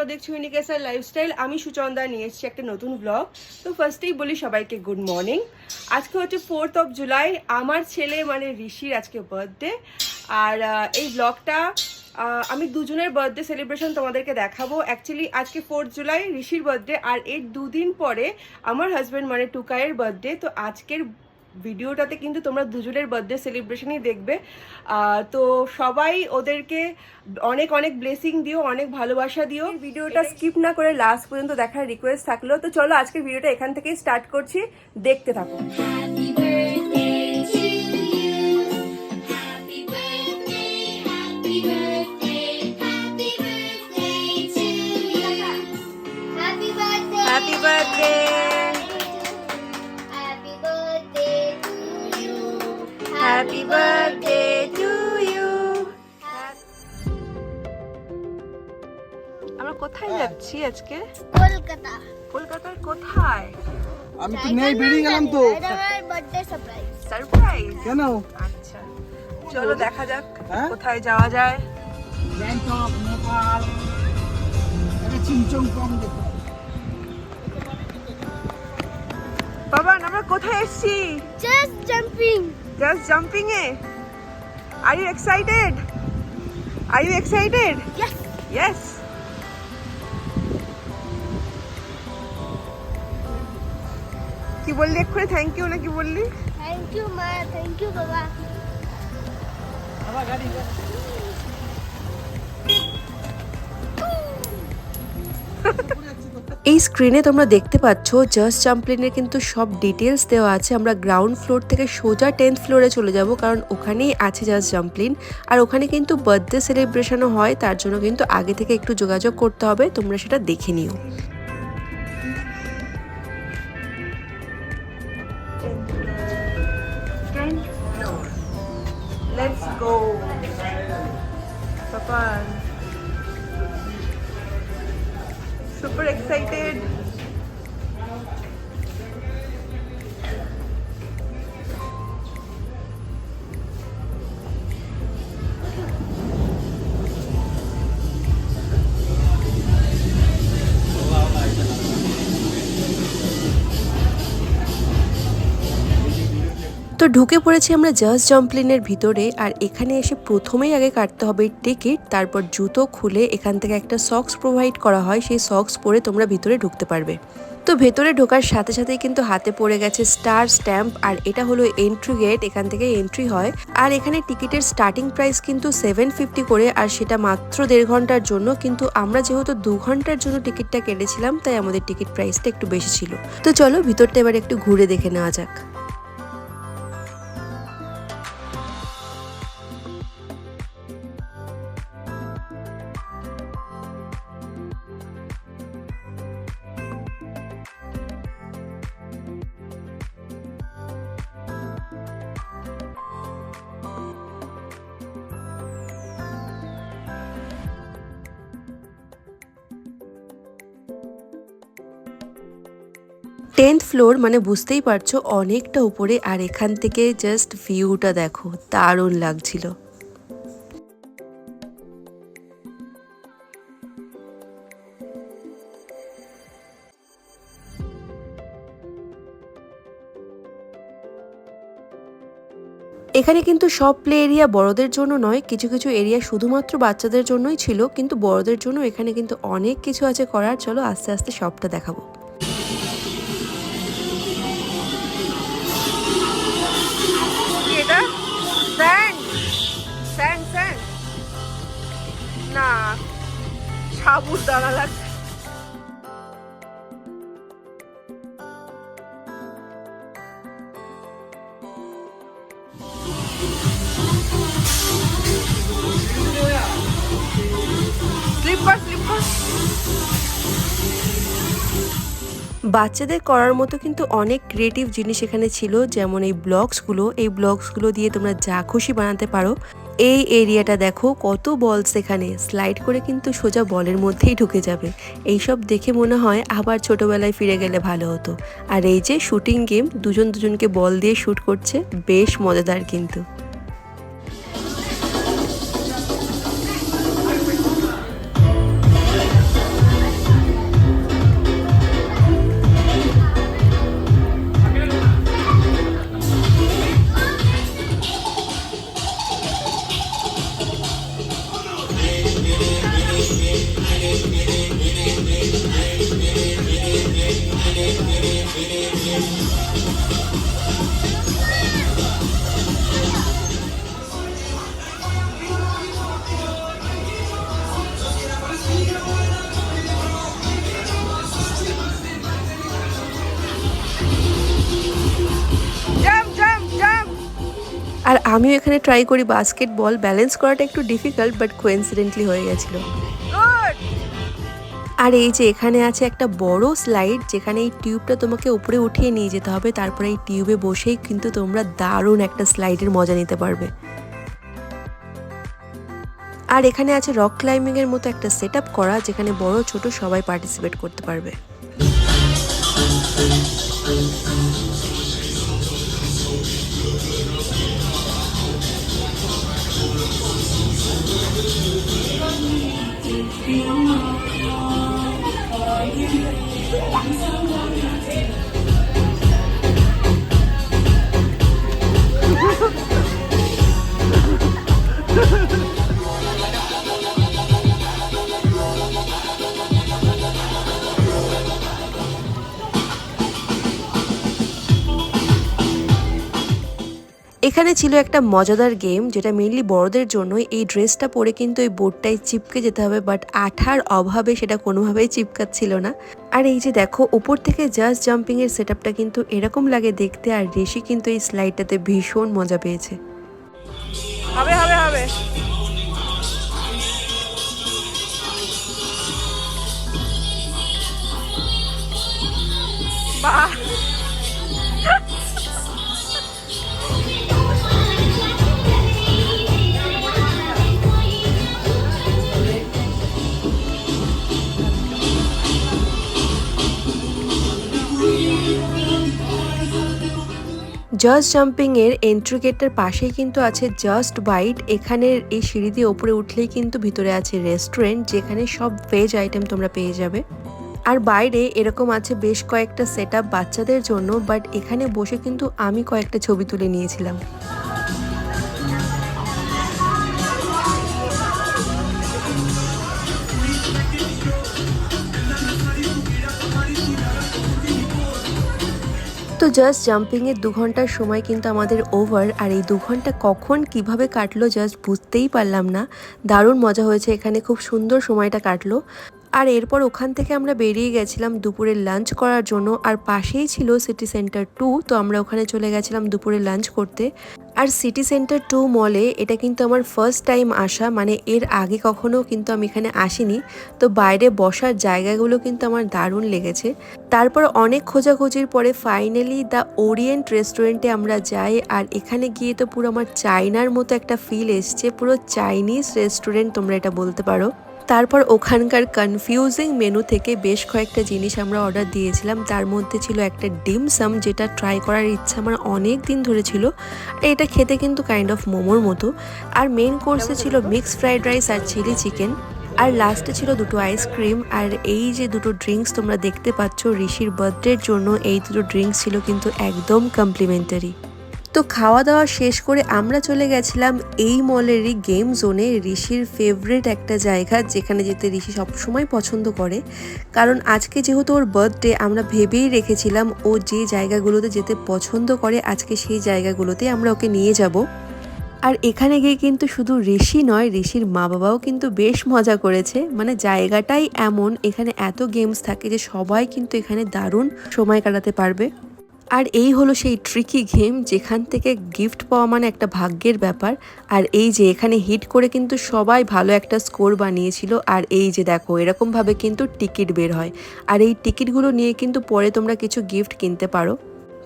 তোমরা দেখছ ইউনিকেসার লাইফস্টাইল আমি সুচন্দা, নিয়ে এসেছি একটা নতুন ব্লগ তো ফার্স্টেই বলি সবাইকে গুড মর্নিং আজকে হচ্ছে ফোর্থ অফ জুলাই আমার ছেলে মানে ঋষির আজকে বার্থডে আর এই ব্লগটা আমি দুজনের বার্থডে সেলিব্রেশন তোমাদেরকে দেখাবো। অ্যাকচুয়ালি আজকে ফোর্থ জুলাই ঋষির বার্থডে আর এর দুদিন পরে আমার হাজব্যান্ড মানে টুকায়ের বার্থডে তো আজকের ভিডিওটাতে কিন্তু তোমরা দুজনের বার্থডে সেলিব্রেশনই দেখবে। তো সবাই ওদেরকে অনেক অনেক ব্লেসিং দিও অনেক ভালোবাসা দিও। ভিডিওটা স্কিপ না করে লাস্ট পর্যন্ত দেখার রিকোয়েস্ট থাকল। তো চলো আজকে ভিডিওটা এখান থেকেই স্টার্ট করছি। দেখতে থাকো। আজকে? কলকাতা। কলকাতার কোথায়? আমি তো নেই বেরিয়ে গেলাম তো। বার্থডে সারপ্রাইজ সারপ্রাইজ কেন? আচ্ছা। চলো দেখা যাক হ্যাঁ? কোথায় যাওয়া যায়। ব্যাংকক নেপাল কম দেখো। বাবা আমরা কোথায় এসেছি? Just jumping just jumping A? Are you excited are you excited yes yes কি বললি এক্ষুনি? থ্যাংক ইউ না কি বললি? থ্যাংক ইউ মা। থ্যাংক ইউ বাবা। এই স্ক্রিনে তোমরা দেখতে পাচ্ছ জাস্ট জাম্পলিনের কিন্তু সব ডিটেলস দেওয়া আছে। আমরা গ্রাউন্ড ফ্লোর থেকে সোজা টেন্থ ফ্লোরে চলে যাব কারণ ওখানেই আছে জাস্ট জাম্পলিন আর ওখানে কিন্তু বার্থডে সেলিব্রেশনও হয় তার জন্য কিন্তু আগে থেকে একটু যোগাযোগ করতে হবে তোমরা সেটা দেখে নিও। Let's go. Papa. Super excited. তো ঢুকে পড়েছি আমরা জাস্ট জাম্পলিনের ভিতরে, আর এখানে এসে প্রথমেই আগে কাটতে হবে টিকিট, তারপর জুতো খুলে এখান থেকে একটা সক্স প্রোভাইড করা হয়, সেই সক্স পরে তোমরা ভিতরে ঢুকতে পারবে। তো ভেতরে ঢোকার সাথে সাথেই কিন্তু হাতে পড়ে গেছে স্টার স্ট্যাম্প আর এটা হলো এন্ট্রি গেট এখান থেকে এন্ট্রি হয়। আর এখানে টিকিটের স্টার্টিং প্রাইস কিন্তু সেভেন ফিফটি করে, আর সেটা মাত্র দেড় ঘণ্টার জন্য, কিন্তু আমরা যেহেতু দু ঘণ্টার জন্য টিকিটটা কেটেছিলাম, তাই আমাদের টিকিট প্রাইসটা একটু বেশি ছিল। তো চলো ভিতরটা এবার একটু ঘুরে দেখে নেওয়া যাক। টেন্থ ফ্লোর মানে বুঝতেই পারছ অনেকটা উপরে আর এখান থেকে জাস্ট ভিউটা দেখো, দারুণ লাগছিল। এখানে কিন্তু সব প্লে এরিয়া বড়দের জন্য নয়, কিছু কিছু এরিয়া শুধুমাত্র বাচ্চাদের জন্যই ছিল, কিন্তু বড়দের জন্য এখানে কিন্তু অনেক কিছু আছে করার, চলো আস্তে আস্তে সবটা দেখাবো। বাচ্চাদের করার মতো কিন্তু অনেক ক্রিয়েটিভ জিনিস এখানে ছিল, যেমন এই ব্লগসগুলো এই ব্লগসগুলো দিয়ে তোমরা যা খুশি বানাতে পারো। এই এরিয়াটা দেখো, কত বল সেখানে স্লাইড করে কিন্তু সোজা বলের মধ্যেই ঢুকে যাবে। এইসব দেখে মনে হয় আবার ছোটবেলায় ফিরে গেলে ভালো হতো। আর এই যে শুটিং গেম দুজন দুজনকে বল দিয়ে শ্যুট করছে, বেশ মজাদার কিন্তু। আর আমিও এখানে ট্রাই করি বাস্কেটবল ব্যালেন্স করাটা একটু ডিফিকাল্ট বাট কোইন্সিডেন্টলি হয়ে গেছিল। আর এই যে এখানে আছে একটা বড় স্লাইড যেখানে এই টিউবটা তোমাকে উপরে উঠিয়ে নিয়ে যেতে হবে তারপরে এই টিউবে বসেই কিন্তু তোমরা দারুণ একটা স্লাইডের মজা নিতে পারবে। আর এখানে আছে রক ক্লাইম্বিং এর মতো একটা সেট করা যেখানে বড় ছোট সবাই পার্টিসিপেট করতে পারবে। Ha ha ha! এখানে ছিল একটা মজাদার গেম যেটা মেনলি বড়দের জন্য এই ড্রেসটা পরে কিন্তু এই বোর্ডটায় চিপকে যেতে হবে বাট আঠার অভাবে সেটা কোনোভাবেই চিপকাচ্ছিল না। আর এই যে দেখো, উপর থেকে জাস্ট জাম্পিং এর সেট কিন্তু এরকম লাগে দেখতে, আর ঋষি কিন্তু এই স্লাইডটাতে ভীষণ মজা পেয়েছে। হবে হবে হবে। বাহ! জাস্ট জাম্পিং এর এন্ট্রি গেটের পাশেই কিন্তু আছে জাস্ট বাইট এখানের এই সিঁড়ি দিয়ে ওপরে উঠলেই কিন্তু ভিতরে আছে রেস্টুরেন্ট যেখানে সব ভেজ আইটেম তোমরা পেয়ে যাবে। আর বাইরে এরকম আছে বেশ কয়েকটা সেট বাচ্চাদের জন্য বাট এখানে বসে কিন্তু আমি কয়েকটা ছবি তুলে নিয়েছিলাম। তো জাস্ট জাম্পিংয়ের দু ঘণ্টার সময় কিন্তু আমাদের ওভার আর এই দু ঘণ্টা কখন কীভাবে কাটলো জাস্ট বুঝতেই পারলাম না। দারুণ মজা হয়েছে, এখানে খুব সুন্দর সময়টা কাটলো। আর এরপর ওখান থেকে আমরা বেরিয়ে গেছিলাম দুপুরে লাঞ্চ করার জন্য, আর পাশেই ছিল সিটি সেন্টার টু তো আমরা ওখানে চলে গেছিলাম দুপুরে লাঞ্চ করতে। আর সিটি সেন্টার টু মলে এটা কিন্তু আমার ফার্স্ট টাইম আসা মানে এর আগে কখনো কিন্তু আমি এখানে আসিনি। তো বাইরে বসার জায়গাগুলো কিন্তু আমার দারুণ লেগেছে। তারপর অনেক খোঁজাখুঁজির পরে ফাইনালি দ্য ওরিয়েন্ট রেস্টুরেন্টে আমরা যাই, আর এখানে গিয়ে তো পুরো আমার চাইনার মতো একটা ফিল এসছে, পুরো চাইনিজ রেস্টুরেন্ট তোমরা এটা বলতে পারো। তারপর ওখানকার কনফিউজিং মেনু থেকে বেশ কয়েকটা জিনিস আমরা অর্ডার দিয়েছিলাম। তার মধ্যে ছিল একটা ডিম সাম, যেটা ট্রাই করার ইচ্ছা আমার অনেক দিন ধরে ছিল। এটা খেতে কিন্তু কাইন্ড অফ মোমোর মতো। আর মেন কোর্সে ছিল মিক্সড ফ্রাইড রাইস আর চিলি চিকেন আর লাস্টে ছিল দুটো আইসক্রিম আর এই যে দুটো ড্রিঙ্কস তোমরা দেখতে পাচ্ছ, ঋষির বার্থডের জন্য এই দুটো ড্রিঙ্কস ছিল কিন্তু একদম কমপ্লিমেন্টারি তো খাওয়া দাওয়া শেষ করে আমরা চলে গেছিলাম এই মলেরই গেম জোনে ঋষির ফেভারিট একটা জায়গা, যেখানে যেতে ঋষি সবসময় পছন্দ করে। কারণ আজকে যেহেতু ওর বার্থডে আমরা ভেবেই রেখেছিলাম ও যে জায়গাগুলোতে যেতে পছন্দ করে, আজকে সেই জায়গাগুলোতে আমরা ওকে নিয়ে যাব। আর এখানে গিয়ে কিন্তু শুধু ঋষি নয়, ঋষির মা বাবাও কিন্তু বেশ মজা করেছে। মানে জায়গাটাই এমন, এখানে এত গেমস থাকে যে সবাই কিন্তু এখানে দারুণ সময় কাটাতে পারবে। আর এই হলো সেই ট্রিকি গেম যেখান থেকে গিফট পাওয়া মানে একটা ভাগ্যের ব্যাপার। আর এই যে এখানে হিট করে কিন্তু সবাই ভালো একটা স্কোর বানিয়েছিল। আর এই যে দেখো, এরকমভাবে কিন্তু টিকিট বের হয়। আর এই টিকিটগুলো নিয়ে কিন্তু পরে তোমরা কিছু গিফট কিনতে পারো।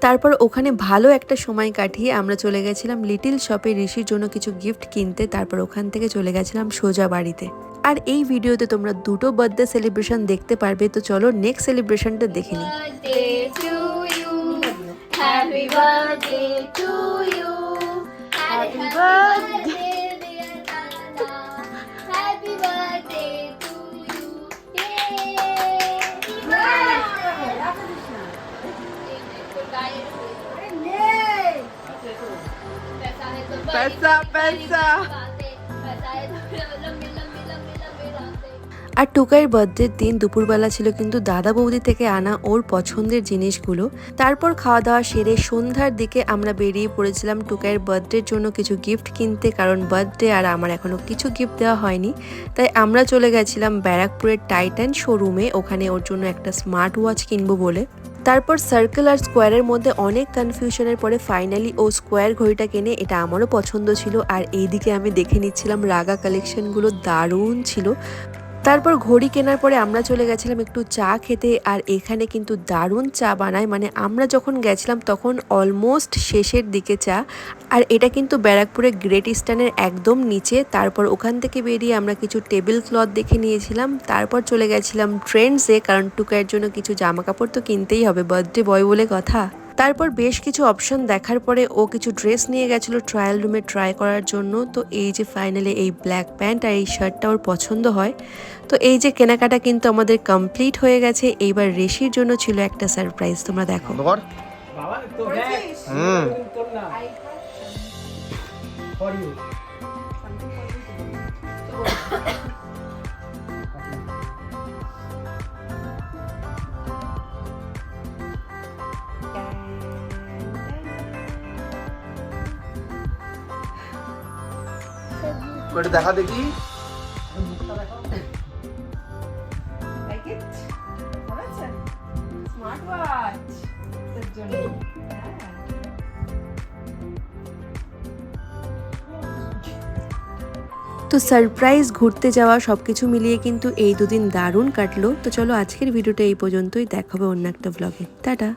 তারপর ওখানে ভালো একটা সময় কাটিয়ে আমরা চলে গেছিলাম লিটিল শপে ঋষির জন্য কিছু গিফট কিনতে। তারপর ওখান থেকে চলে গেছিলাম সোজা বাড়িতে। আর এই ভিডিওতে তোমরা দুটো বার্থডে সেলিব্রেশন দেখতে পারবে। তো চলো নেক্সট সেলিব্রেশনটা দেখে নিই. Happy birthday to you. Happy birthday, dear Nana. Happy birthday to you. Yay! पैसा पैसा पैसा है तो लंबी लंबी लंबी लंबी रातें আর টুকাইয়ের বার্থডের দিন দুপুরবেলা ছিল কিন্তু দাদা বৌদি থেকে আনা ওর পছন্দের জিনিসগুলো। তারপর খাওয়া দাওয়া সেরে সন্ধ্যার দিকে আমরা বেরিয়ে পড়েছিলাম টুকাইয়ের বার্থডের জন্য কিছু গিফট কিনতে কারণ বার্থডে আর আমার এখনও কিছু গিফট দেওয়া হয়নি। তাই আমরা চলে গেছিলাম ব্যারাকপুরের টাইটান শোরুমে ওখানে ওর জন্য একটা স্মার্ট ওয়াচ কিনবো বলে। তারপর সার্কেল আর স্কোয়ারের মধ্যে অনেক কনফিউশনের পরে ফাইনালি ও স্কোয়ার ঘড়িটা কেনে, এটা আমারও পছন্দ ছিল। আর এইদিকে আমি দেখে নিচ্ছিলাম রাগা কালেকশনগুলো দারুণ ছিল। তারপর ঘড়ি কেনার পরে আমরা চলে গেছিলাম একটু চা খেতে, আর এখানে কিন্তু দারুণ চা বানায়। মানে আমরা যখন গেছিলাম তখন অলমোস্ট শেষের দিকে চা, আর এটা কিন্তু ব্যারাকপুরে গ্রেট ইস্টার্নের একদম নিচে। তারপর ওখান থেকে বেরিয়ে আমরা কিছু টেবিল ক্লথ দেখে নিয়েছিলাম। তারপর চলে গেছিলাম ট্রেন্ডসে কারণ টুকাইয়ের জন্য কিছু জামা কাপড় তো কিনতেই হবে। বার্থডে বয় বলে কথা। তারপর বেশ কিছু অপশন দেখার পরে ও কিছু ড্রেস নিয়ে গেছিল ট্রায়াল রুমে ট্রাই করার জন্য। তো এই যে ফাইনালি এই ব্ল্যাক প্যান্ট আর এই শার্টটা ওর পছন্দ হয়। তো এই যে কেনাকাটা কিন্তু আমাদের কমপ্লিট হয়ে গেছে। এইবার ঋষির জন্য ছিল একটা সারপ্রাইজ তোমরা দেখো। অন্ধকার বাবা তোর জন্য। হ্যাঁ। তো সারপ্রাইজ ঘুরতে যাওয়া সব কিছু মিলিয়ে কিন্তু এই দুদিন দারুণ কাটলো। তো চলো আজকের ভিডিওটা এই পর্যন্তই। দেখাবে অন্য একটা ব্লগে টাটা।